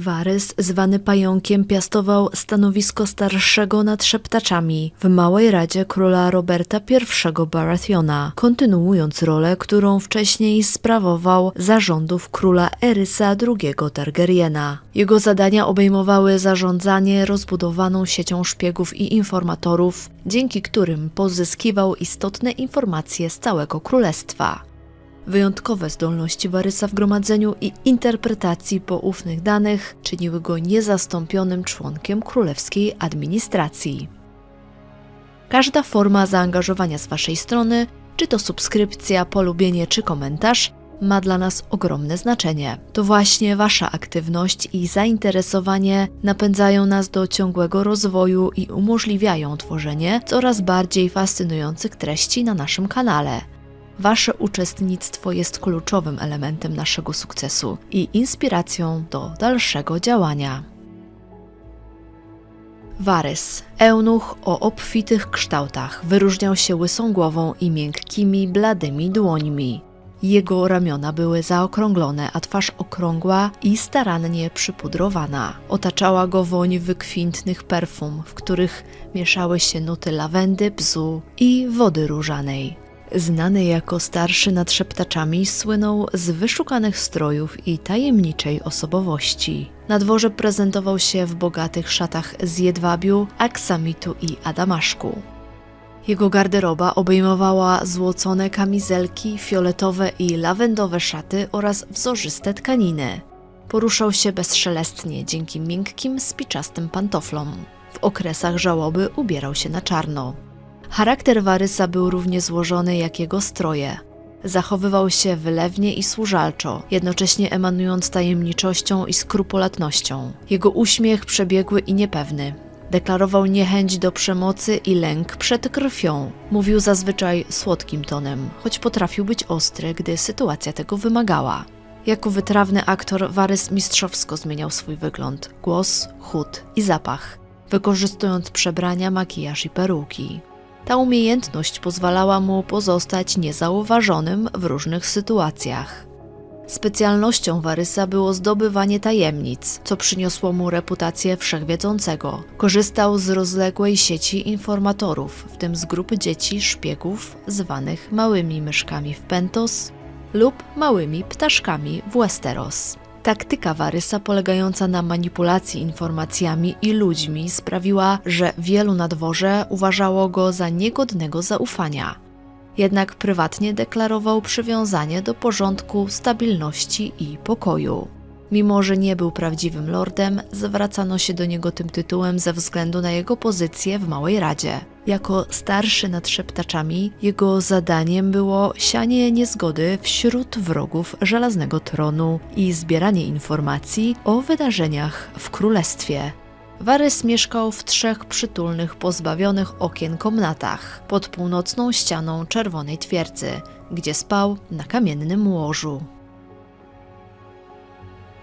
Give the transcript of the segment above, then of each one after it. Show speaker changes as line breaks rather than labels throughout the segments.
Warys, zwany pająkiem, piastował stanowisko starszego nad szeptaczami w Małej Radzie króla Roberta I Baratheona, kontynuując rolę, którą wcześniej sprawował za rządów króla Erysa II Targaryena. Jego zadania obejmowały zarządzanie rozbudowaną siecią szpiegów i informatorów, dzięki którym pozyskiwał istotne informacje z całego królestwa. Wyjątkowe zdolności Warysa w gromadzeniu i interpretacji poufnych danych czyniły go niezastąpionym członkiem królewskiej administracji. Każda forma zaangażowania z Waszej strony, czy to subskrypcja, polubienie czy komentarz, ma dla nas ogromne znaczenie. To właśnie Wasza aktywność i zainteresowanie napędzają nas do ciągłego rozwoju i umożliwiają tworzenie coraz bardziej fascynujących treści na naszym kanale. Wasze uczestnictwo jest kluczowym elementem naszego sukcesu i inspiracją do dalszego działania. Warys, eunuch o obfitych kształtach, wyróżniał się łysą głową i miękkimi, bladymi dłońmi. Jego ramiona były zaokrąglone, a twarz okrągła i starannie przypudrowana. Otaczała go woń wykwintnych perfum, w których mieszały się nuty lawendy, bzu i wody różanej. Znany jako starszy nad szeptaczami, słynął z wyszukanych strojów i tajemniczej osobowości. Na dworze prezentował się w bogatych szatach z jedwabiu, aksamitu i adamaszku. Jego garderoba obejmowała złocone kamizelki, fioletowe i lawendowe szaty oraz wzorzyste tkaniny. Poruszał się bezszelestnie dzięki miękkim, spiczastym pantoflom. W okresach żałoby ubierał się na czarno. Charakter Warysa był równie złożony jak jego stroje. Zachowywał się wylewnie i służalczo, jednocześnie emanując tajemniczością i skrupulatnością. Jego uśmiech przebiegły i niepewny. Deklarował niechęć do przemocy i lęk przed krwią. Mówił zazwyczaj słodkim tonem, choć potrafił być ostry, gdy sytuacja tego wymagała. Jako wytrawny aktor Warys mistrzowsko zmieniał swój wygląd, głos, chód i zapach, wykorzystując przebrania, makijaż i peruki. Ta umiejętność pozwalała mu pozostać niezauważonym w różnych sytuacjach. Specjalnością Warysa było zdobywanie tajemnic, co przyniosło mu reputację wszechwiedzącego. Korzystał z rozległej sieci informatorów, w tym z grupy dzieci szpiegów zwanych małymi myszkami w Pentos lub małymi ptaszkami w Westeros. Taktyka Warysa polegająca na manipulacji informacjami i ludźmi sprawiła, że wielu na dworze uważało go za niegodnego zaufania. Jednak prywatnie deklarował przywiązanie do porządku, stabilności i pokoju. Mimo, że nie był prawdziwym lordem, zwracano się do niego tym tytułem ze względu na jego pozycję w Małej Radzie. Jako starszy nad szeptaczami, jego zadaniem było sianie niezgody wśród wrogów żelaznego tronu i zbieranie informacji o wydarzeniach w królestwie. Warys mieszkał w trzech przytulnych, pozbawionych okien komnatach pod północną ścianą czerwonej twierdzy, gdzie spał na kamiennym łożu.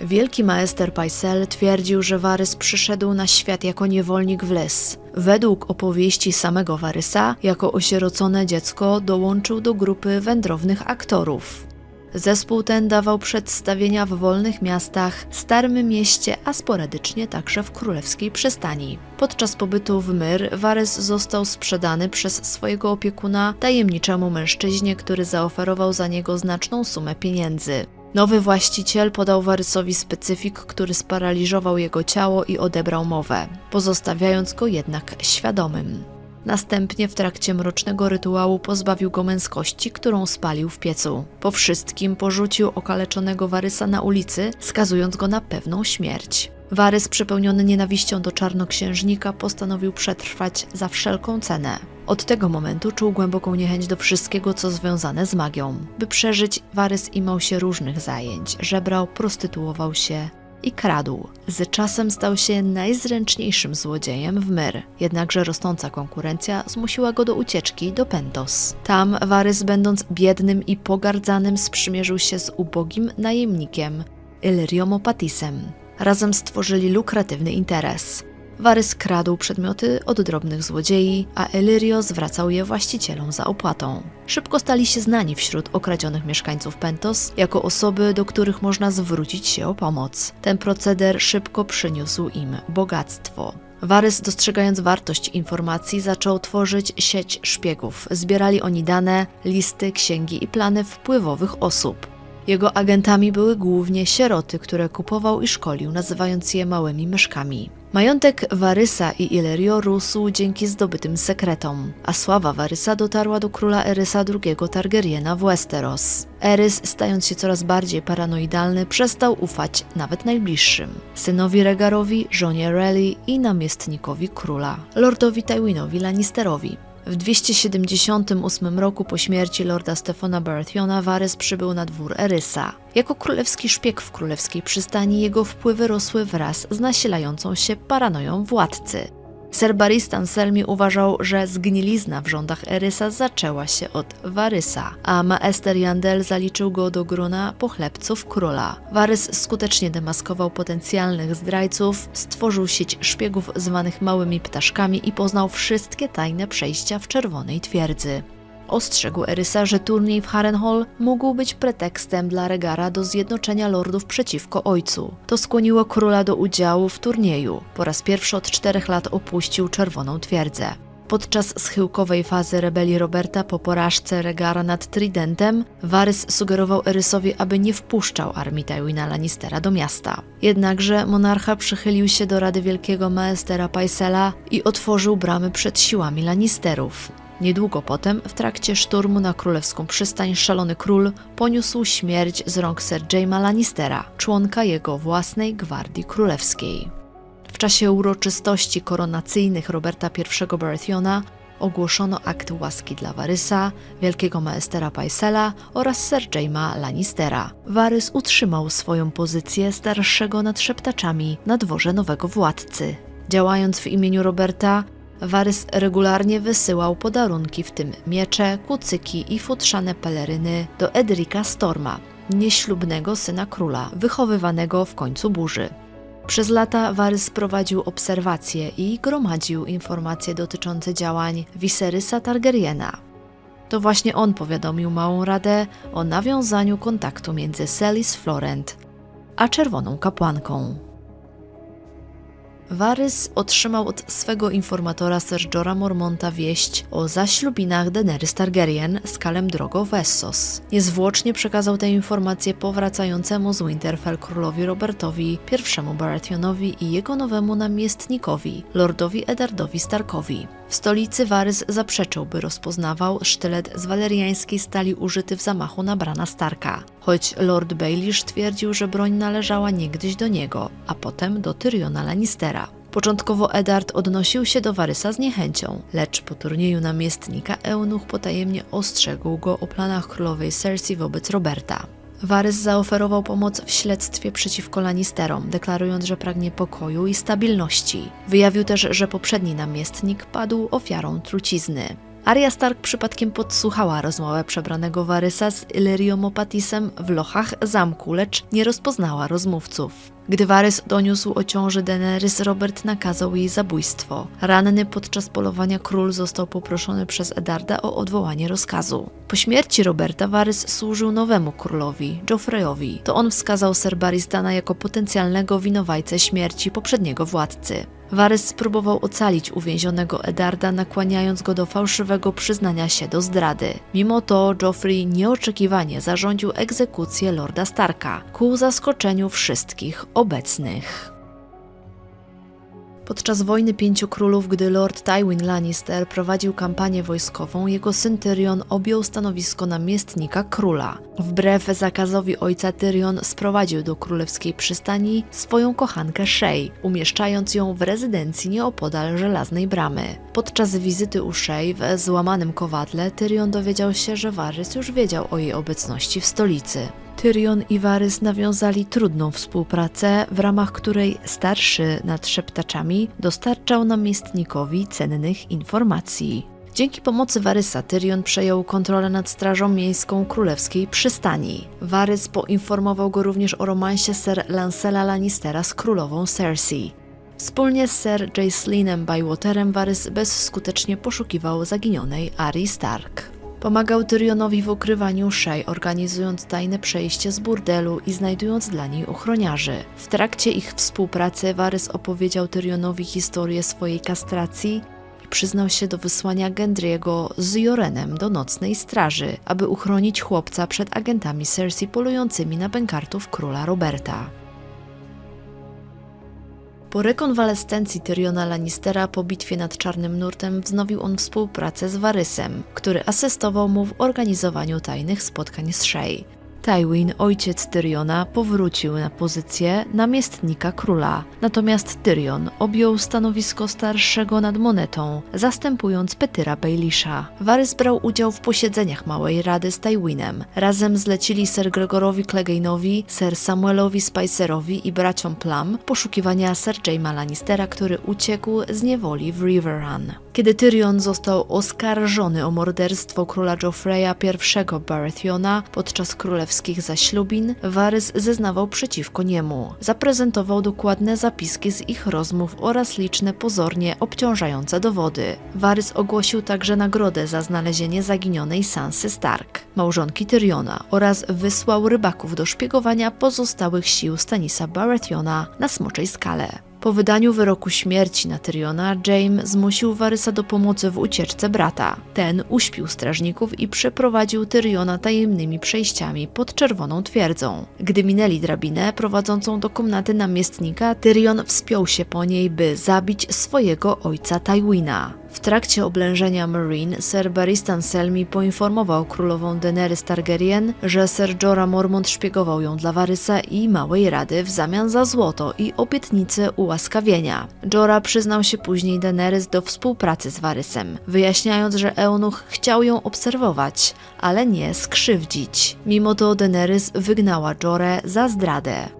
Wielki maester Paisel twierdził, że Warys przyszedł na świat jako niewolnik w les. Według opowieści samego Warysa, jako osierocone dziecko dołączył do grupy wędrownych aktorów. Zespół ten dawał przedstawienia w wolnych miastach, Starym Mieście, a sporadycznie także w królewskiej przystani. Podczas pobytu w Myr Warys został sprzedany przez swojego opiekuna tajemniczemu mężczyźnie, który zaoferował za niego znaczną sumę pieniędzy. Nowy właściciel podał Warysowi specyfik, który sparaliżował jego ciało i odebrał mowę, pozostawiając go jednak świadomym. Następnie w trakcie mrocznego rytuału pozbawił go męskości, którą spalił w piecu. Po wszystkim porzucił okaleczonego Warysa na ulicy, skazując go na pewną śmierć. Warys, przepełniony nienawiścią do czarnoksiężnika, postanowił przetrwać za wszelką cenę. Od tego momentu czuł głęboką niechęć do wszystkiego, co związane z magią. By przeżyć, Warys imał się różnych zajęć. Żebrał, prostytuował się i kradł. Z czasem stał się najzręczniejszym złodziejem w Myr, jednakże rosnąca konkurencja zmusiła go do ucieczki do Pentos. Tam Warys, będąc biednym i pogardzanym, sprzymierzył się z ubogim najemnikiem Ilriomopatisem. Razem stworzyli lukratywny interes. Varys kradł przedmioty od drobnych złodziei, a Illyrio zwracał je właścicielom za opłatą. Szybko stali się znani wśród okradzionych mieszkańców Pentos jako osoby, do których można zwrócić się o pomoc. Ten proceder szybko przyniósł im bogactwo. Varys, dostrzegając wartość informacji, zaczął tworzyć sieć szpiegów. Zbierali oni dane, listy, księgi i plany wpływowych osób. Jego agentami były głównie sieroty, które kupował i szkolił, nazywając je małymi myszkami. Majątek Warysa i Illyrio rósł dzięki zdobytym sekretom, a sława Warysa dotarła do króla Erysa II Targaryena w Westeros. Erys, stając się coraz bardziej paranoidalny, przestał ufać nawet najbliższym. Synowi Regarowi, żonie Reli i namiestnikowi króla, lordowi Tywinowi Lannisterowi. W 278 roku po śmierci lorda Stefana Baratheona Varys przybył na dwór Erysa. Jako królewski szpieg w królewskiej przystani jego wpływy rosły wraz z nasilającą się paranoją władcy. Ser Barristan Selmy uważał, że zgnilizna w rządach Erysa zaczęła się od Warysa, a Maester Yandel zaliczył go do grona pochlebców króla. Warys skutecznie demaskował potencjalnych zdrajców, stworzył sieć szpiegów zwanych małymi ptaszkami i poznał wszystkie tajne przejścia w Czerwonej Twierdzy. Ostrzegł Erysa, że turniej w Harrenhal mógł być pretekstem dla Regara do zjednoczenia lordów przeciwko ojcu. To skłoniło króla do udziału w turnieju. Po raz pierwszy od czterech lat opuścił Czerwoną Twierdzę. Podczas schyłkowej fazy rebelii Roberta po porażce Regara nad Tridentem, Varys sugerował Erysowi, aby nie wpuszczał armii Tywina Lannistera do miasta. Jednakże monarcha przychylił się do rady wielkiego maestera Paisela i otworzył bramy przed siłami Lannisterów. Niedługo potem, w trakcie szturmu na królewską przystań, szalony król poniósł śmierć z rąk Sir Jaima Lannistera, członka jego własnej gwardii królewskiej. W czasie uroczystości koronacyjnych Roberta I Baratheona ogłoszono akt łaski dla Warysa, wielkiego maestera Paisela oraz Sir Jaima Lannistera. Warys utrzymał swoją pozycję starszego nad szeptaczami na dworze nowego władcy. Działając w imieniu Roberta, Warys regularnie wysyłał podarunki, w tym miecze, kucyki i futrzane peleryny do Edrika Storma, nieślubnego syna króla, wychowywanego w końcu burzy. Przez lata Warys prowadził obserwacje i gromadził informacje dotyczące działań Viserysa Targaryena. To właśnie on powiadomił Małą Radę o nawiązaniu kontaktu między Celis Florent a Czerwoną Kapłanką. Varys otrzymał od swego informatora Ser Mormonta wieść o zaślubinach Daenerys Targaryen z Kalem Drogo w Essos. Niezwłocznie przekazał tę informację powracającemu z Winterfell królowi Robertowi, pierwszemu Baratheonowi i jego nowemu namiestnikowi, lordowi Edardowi Starkowi. W stolicy Varys zaprzeczył, by rozpoznawał sztylet z waleriańskiej stali użyty w zamachu na Brana Starka, choć Lord Baelish twierdził, że broń należała niegdyś do niego, a potem do Tyriona Lannistera. Początkowo Eddard odnosił się do Warysa z niechęcią, lecz po turnieju namiestnika Eunuch potajemnie ostrzegł go o planach królowej Cersei wobec Roberta. Varys zaoferował pomoc w śledztwie przeciwko Lannisterom, deklarując, że pragnie pokoju i stabilności. Wyjawił też, że poprzedni namiestnik padł ofiarą trucizny. Arya Stark przypadkiem podsłuchała rozmowę przebranego Varysa z Illyrium Opatisem w lochach zamku, lecz nie rozpoznała rozmówców. Gdy Varys doniósł o ciąży Daenerys, Robert nakazał jej zabójstwo. Ranny podczas polowania król został poproszony przez Edarda o odwołanie rozkazu. Po śmierci Roberta Varys służył nowemu królowi, Joffreyowi. To on wskazał Ser Barristana jako potencjalnego winowajcę śmierci poprzedniego władcy. Varys spróbował ocalić uwięzionego Edarda, nakłaniając go do fałszywego przyznania się do zdrady. Mimo to Joffrey nieoczekiwanie zarządził egzekucję Lorda Starka, ku zaskoczeniu wszystkich obecnych. Podczas wojny pięciu królów, gdy Lord Tywin Lannister prowadził kampanię wojskową, jego syn Tyrion objął stanowisko namiestnika króla. Wbrew zakazowi ojca Tyrion sprowadził do królewskiej przystani swoją kochankę Shay, umieszczając ją w rezydencji nieopodal Żelaznej Bramy. Podczas wizyty u Shay w złamanym kowadle Tyrion dowiedział się, że Varys już wiedział o jej obecności w stolicy. Tyrion i Varys nawiązali trudną współpracę, w ramach której starszy nad szeptaczami dostarczał namiestnikowi cennych informacji. Dzięki pomocy Warysa Tyrion przejął kontrolę nad Strażą Miejską Królewskiej Przystani. Varys poinformował go również o romansie Sir Lancela Lannistera z królową Cersei. Wspólnie z Sir Jaislinem Bywaterem Varys bezskutecznie poszukiwał zaginionej Arya Stark. Pomagał Tyrionowi w ukrywaniu Shay, organizując tajne przejście z burdelu i znajdując dla niej ochroniarzy. W trakcie ich współpracy Varys opowiedział Tyrionowi historię swojej kastracji i przyznał się do wysłania Gendry'ego z Jorenem do nocnej straży, aby uchronić chłopca przed agentami Cersei polującymi na bękartów króla Roberta. Po rekonwalescencji Tyriona Lannistera po bitwie nad Czarnym Nurtem wznowił on współpracę z Varysem, który asystował mu w organizowaniu tajnych spotkań z Shay. Tywin, ojciec Tyriona, powrócił na pozycję namiestnika króla, natomiast Tyrion objął stanowisko starszego nad monetą, zastępując Petyra Bailisha. Varys brał udział w posiedzeniach Małej Rady z Tywinem. Razem zlecili Sir Gregorowi Clegane'owi, Sir Samuelowi Spicerowi i braciom Plum poszukiwania Sir Jaima Lannistera, który uciekł z niewoli w River Run. Kiedy Tyrion został oskarżony o morderstwo króla Joffreya I Baratheona podczas królewskich zaślubin, Varys zeznawał przeciwko niemu. Zaprezentował dokładne zapiski z ich rozmów oraz liczne pozornie obciążające dowody. Varys ogłosił także nagrodę za znalezienie zaginionej Sansy Stark, małżonki Tyriona, oraz wysłał rybaków do szpiegowania pozostałych sił Stanisa Baratheona na Smoczej Skale. Po wydaniu wyroku śmierci na Tyriona, Jaime zmusił Varysa do pomocy w ucieczce brata. Ten uśpił strażników i przeprowadził Tyriona tajemnymi przejściami pod Czerwoną Twierdzą. Gdy minęli drabinę prowadzącą do komnaty namiestnika, Tyrion wspiął się po niej, by zabić swojego ojca Tywina. W trakcie oblężenia Marine, Sir Barristan Selmy poinformował królową Daenerys Targaryen, że Sir Jorah Mormont szpiegował ją dla Varysa i Małej Rady w zamian za złoto i obietnicę ułaskawienia. Jorah przyznał się później Daenerys do współpracy z Varysem, wyjaśniając, że eunuch chciał ją obserwować, ale nie skrzywdzić. Mimo to Daenerys wygnała Jorę za zdradę.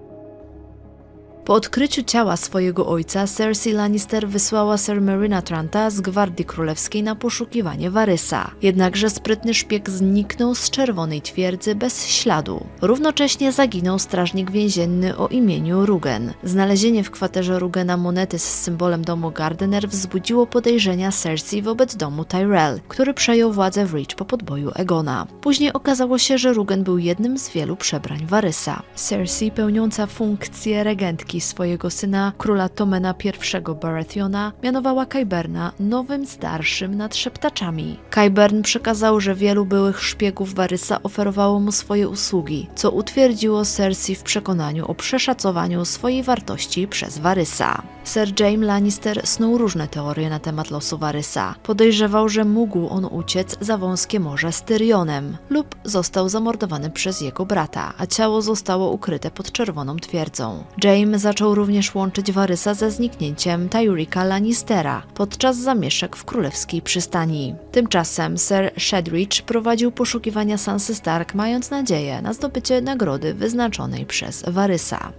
Po odkryciu ciała swojego ojca, Cersei Lannister wysłała Sir Marina Tranta z Gwardii Królewskiej na poszukiwanie Varysa. Jednakże sprytny szpieg zniknął z Czerwonej Twierdzy bez śladu. Równocześnie zaginął strażnik więzienny o imieniu Rugen. Znalezienie w kwaterze Rugena monety z symbolem domu Gardener wzbudziło podejrzenia Cersei wobec domu Tyrell, który przejął władzę w Reach po podboju Egona. Później okazało się, że Rugen był jednym z wielu przebrań Varysa. Cersei, pełniąca funkcję regentki swojego syna, króla Tomena I Baratheona, mianowała Kyberna nowym starszym nad szeptaczami. Kybern przekazał, że wielu byłych szpiegów Varysa oferowało mu swoje usługi, co utwierdziło Cersei w przekonaniu o przeszacowaniu swojej wartości przez Varysa. Sir Jaime Lannister snuł różne teorie na temat losu Varysa. Podejrzewał, że mógł on uciec za wąskie morze z Tyrionem lub został zamordowany przez jego brata, a ciało zostało ukryte pod czerwoną twierdzą. Zaczął również łączyć Varysa ze zniknięciem Tyrika Lannistera podczas zamieszek w królewskiej przystani. Tymczasem Sir Shedrich prowadził poszukiwania Sansy Stark, mając nadzieję na zdobycie nagrody wyznaczonej przez Varysa.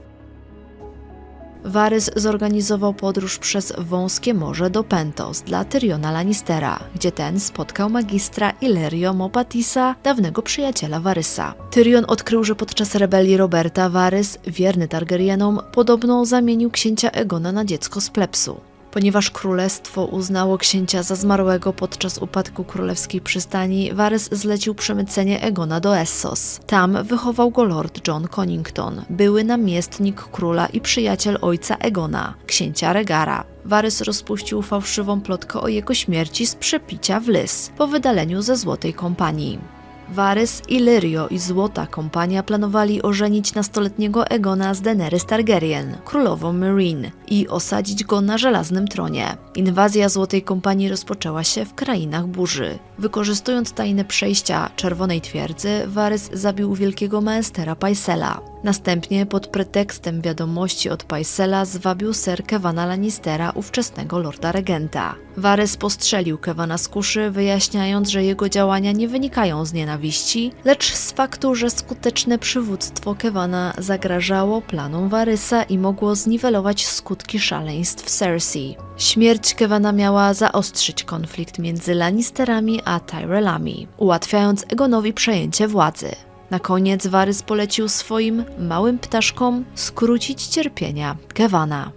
Varys zorganizował podróż przez wąskie morze do Pentos dla Tyriona Lannistera, gdzie ten spotkał magistra Illyrio Mopatisa, dawnego przyjaciela Varysa. Tyrion odkrył, że podczas rebelii Roberta Varys, wierny Targaryenom, podobno zamienił księcia Egona na dziecko z plepsu. Ponieważ królestwo uznało księcia za zmarłego podczas upadku królewskiej przystani, Varys zlecił przemycenie Egona do Essos. Tam wychował go lord John Connington, były namiestnik króla i przyjaciel ojca Egona, księcia Regara. Varys rozpuścił fałszywą plotkę o jego śmierci z przepicia w Lys po wydaleniu ze Złotej Kompanii. Varys, Illyrio i Złota Kompania planowali ożenić nastoletniego Egona z Daenerys Targaryen, królową Meereen, i osadzić go na żelaznym tronie. Inwazja Złotej Kompanii rozpoczęła się w krainach burzy. Wykorzystując tajne przejścia Czerwonej Twierdzy, Varys zabił wielkiego maestera Paisela. Następnie pod pretekstem wiadomości od Paisela zwabił ser Kevana Lannistera, ówczesnego lorda regenta. Varys postrzelił Kevana z kuszy, wyjaśniając, że jego działania nie wynikają z nienawiści, lecz z faktu, że skuteczne przywództwo Kevana zagrażało planom Varysa i mogło zniwelować skutki szaleństw Cersei. Śmierć Kevana miała zaostrzyć konflikt między Lannisterami a Tyrellami, ułatwiając Egonowi przejęcie władzy. Na koniec Varys polecił swoim małym ptaszkom skrócić cierpienia Kevana.